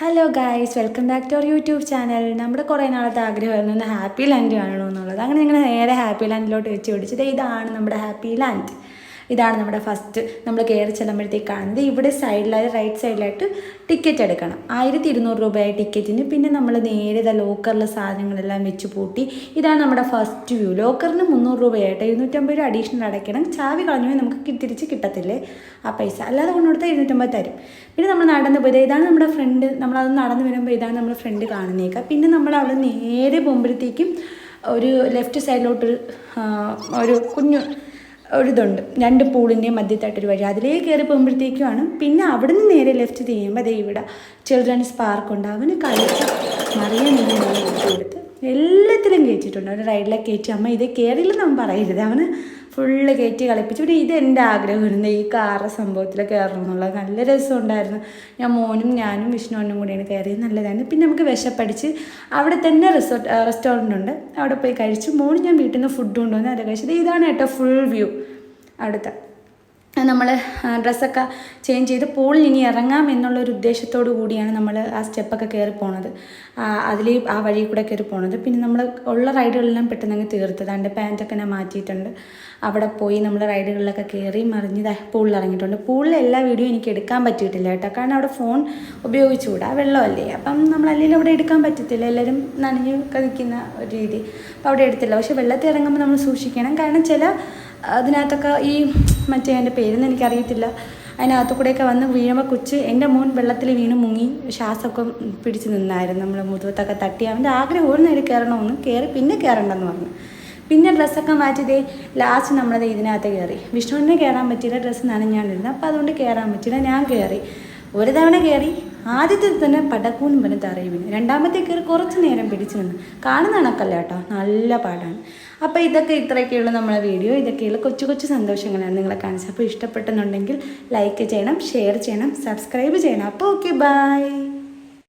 Hello guys welcome back to our YouTube channel നമ്മുടെ കുറേ നാളത്തെ ആഗ്രഹമായിരുന്നു ഒന്ന് ഹാപ്പി ലാൻഡ് കാണണമെന്നുള്ളത് അങ്ങനെ ഞങ്ങൾ നേരെ ഹാപ്പി ലാൻഡിലോട്ട് വെച്ച് പിടിച്ചത് ഇതാണ് നമ്മുടെ ഹാപ്പി ലാൻഡ് ഇതാണ് നമ്മുടെ ഫസ്റ്റ് നമ്മൾ കയറി ചെല്ലുമ്പോഴത്തേക്ക് കാണുന്നത് ഇവിടെ സൈഡിലായി റൈറ്റ് സൈഡിലായിട്ട് ടിക്കറ്റ് എടുക്കണം. ആയിരത്തി ഇരുന്നൂറ് രൂപയായി ടിക്കറ്റിന് പിന്നെ നമ്മൾ നേരെ ഇതാ ലോക്കറിലെ സാധനങ്ങളെല്ലാം വെച്ച് പൂട്ടി. ഇതാണ് നമ്മുടെ ഫസ്റ്റ് വ്യൂ ലോക്കറിന് മുന്നൂറ് രൂപയായിട്ട് ഇരുന്നൂറ്റമ്പത് രൂപ അഡീഷണൽ അടയ്ക്കണം. ചാവി കളഞ്ഞു നമുക്ക് തിരിച്ച് കിട്ടത്തില്ലേ? ആ പൈസ. അല്ലാതെ കൊണ്ടുകൊടുത്താൽ ഇരുന്നൂറ്റമ്പത് തരും. പിന്നെ നമ്മൾ നടന്ന് പോയത് ഇതാണ് നമ്മുടെ ഫ്രണ്ട് നമ്മളത് നടന്ന് വരുമ്പോൾ ഇതാണ് നമ്മുടെ ഫ്രണ്ട് കാണുന്നേക്കുക പിന്നെ നമ്മൾ അവിടെ നേരെ പോകുമ്പോഴത്തേക്കും ഒരു ലെഫ്റ്റ് സൈഡിലോട്ടൊരു ആ, ഒരു കുഞ്ഞു ഒരിതുണ്ട്. രണ്ട് പൂളിന്റെയും മധ്യത്തായിട്ടൊരു വഴി. അതിലേക്ക് കയറി പോകുമ്പോഴത്തേക്കുമാണ് പിന്നെ അവിടെ നിന്ന് നേരെ ലെഫ്റ്റ് ചെയ്യുമ്പോൾ അതേ ഇവിടെ ചിൽഡ്രൻസ് പാർക്കുണ്ട് അവന് കളിച്ച് മറിയാൻ കൊടുത്ത് എല്ലാത്തിലും കയറ്റിയിട്ടുണ്ട് അവന്റെ റൈഡിലൊക്കെ കയറ്റി അമ്മ ഇത് കയറിയില്ലെന്ന് അവൻ പറയരുത്. അവന് ഫുള്ള് കയറ്റി കളിപ്പിച്ചു. പിന്നെ ഇത് എന്റെ ആഗ്രഹമായിരുന്നു ഈ കാറ് സംഭവത്തിൽ കയറണം എന്നുള്ളത്. നല്ല രസമുണ്ടായിരുന്നു ഞാൻ മോനും ഞാനും വിഷ്ണുവനും കൂടിയാണ് കയറിയത് നല്ലതായിരുന്നു. പിന്നെ നമുക്ക് വിശപ്പടിച്ച് അവിടെ തന്നെ റിസോർട്ട് റെസ്റ്റോറന്റ് ഉണ്ട്. അവിടെ പോയി കഴിച്ചു. മോനും ഞാൻ വീട്ടിൽ നിന്ന് ഫുഡ് കൊണ്ടുവന്ന് അത് കഴിച്ചത് ഇതാണ് കേട്ടോ ഫുൾ വ്യൂ അവിടുത്തെ നമ്മൾ ഡ്രസ്സൊക്കെ ചേഞ്ച് ചെയ്ത് പൂളിൽ ഇനി ഇറങ്ങാം എന്നുള്ളൊരു ഉദ്ദേശത്തോടു കൂടിയാണ് നമ്മൾ ആ സ്റ്റെപ്പൊക്കെ കയറി പോണത്. അതിൽ ആ വഴി കൂടെ കയറി പോണത്. പിന്നെ നമ്മൾ ഉള്ള റൈഡുകളെല്ലാം പെട്ടെന്ന് അങ്ങ് തീർത്തത് അതിന്റെ പാന്റൊക്കെ ഞാൻ മാറ്റിയിട്ടുണ്ട്. അവിടെ പോയി നമ്മൾ റൈഡുകളിലൊക്കെ കയറി മറിഞ്ഞ് പൂളിൽ ഇറങ്ങിയിട്ടുണ്ട്. പൂളിൽ എല്ലാ വീഡിയോ എനിക്ക് എടുക്കാൻ പറ്റിയിട്ടില്ല കേട്ടോ. കാരണം അവിടെ ഫോൺ ഉപയോഗിച്ചുകൂടാ? വെള്ളമല്ലേ അപ്പം നമ്മൾ അല്ലെങ്കിൽ അവിടെ എടുക്കാൻ പറ്റത്തില്ല. എല്ലാവരും നനഞ്ഞ് നിൽക്കുന്ന ഒരു രീതി. അപ്പോൾ അവിടെ എടുത്തില്ല. പക്ഷേ വെള്ളത്തിൽ ഇറങ്ങുമ്പോൾ നമ്മൾ സൂക്ഷിക്കണം. കാരണം ചില അതിനകത്തൊക്കെ ഈ മറ്റേ എന്റെ പേരൊന്നും എനിക്കറിയത്തില്ല. അതിനകത്തു കൂടെയൊക്കെ വന്ന് വീഴുമ്പോൾ കൊച്ച് എന്റെ മോൻ വെള്ളത്തിൽ വീണ് മുങ്ങി ശ്വാസമൊക്കെ പിടിച്ച് നിന്നായിരുന്നു. നമ്മൾ മുതുകത്തൊക്കെ തട്ടി അവന്റെ ആഗ്രഹം ഒരു നേരം കയറണമെന്ന് കയറി പിന്നെ കയറണ്ടെന്ന് പറഞ്ഞു. പിന്നെ ഡ്രസ്സൊക്കെ മാറ്റിയതേ ലാസ്റ്റ് നമ്മളത് ഇതിനകത്ത് കയറി. വിഷ്ണുവിനെ കയറാൻ പറ്റിയില്ല ഡ്രസ്സ് നനഞ്ഞാണ്ടിരുന്നു. അപ്പോൾ അതുകൊണ്ട് കയറാൻ പറ്റിയില്ല. ഞാൻ കയറി. ഒരു തവണ കയറി. ആദ്യത്തെ തന്നെ പടക്കൂന്ന് പറഞ്ഞ് തറയി വീണു രണ്ടാമത്തെ കയറി കുറച്ച് നേരം പിടിച്ചു നിന്ന്. കാണുന്ന കണക്കല്ല കേട്ടോ. നല്ല പാടാണ്. അപ്പോൾ ഇതൊക്കെ ഇത്രയൊക്കെയുള്ള നമ്മളെ വീഡിയോ. ഇതൊക്കെയുള്ള കൊച്ചു കൊച്ചു സന്തോഷങ്ങളാണ് നിങ്ങളെ കാണിച്ചത്. അപ്പോൾ ഇഷ്ടപ്പെട്ടെന്നുണ്ടെങ്കിൽ ലൈക്ക് ചെയ്യണം ഷെയർ ചെയ്യണം സബ്സ്ക്രൈബ് ചെയ്യണം. അപ്പോൾ ഓക്കെ ബൈ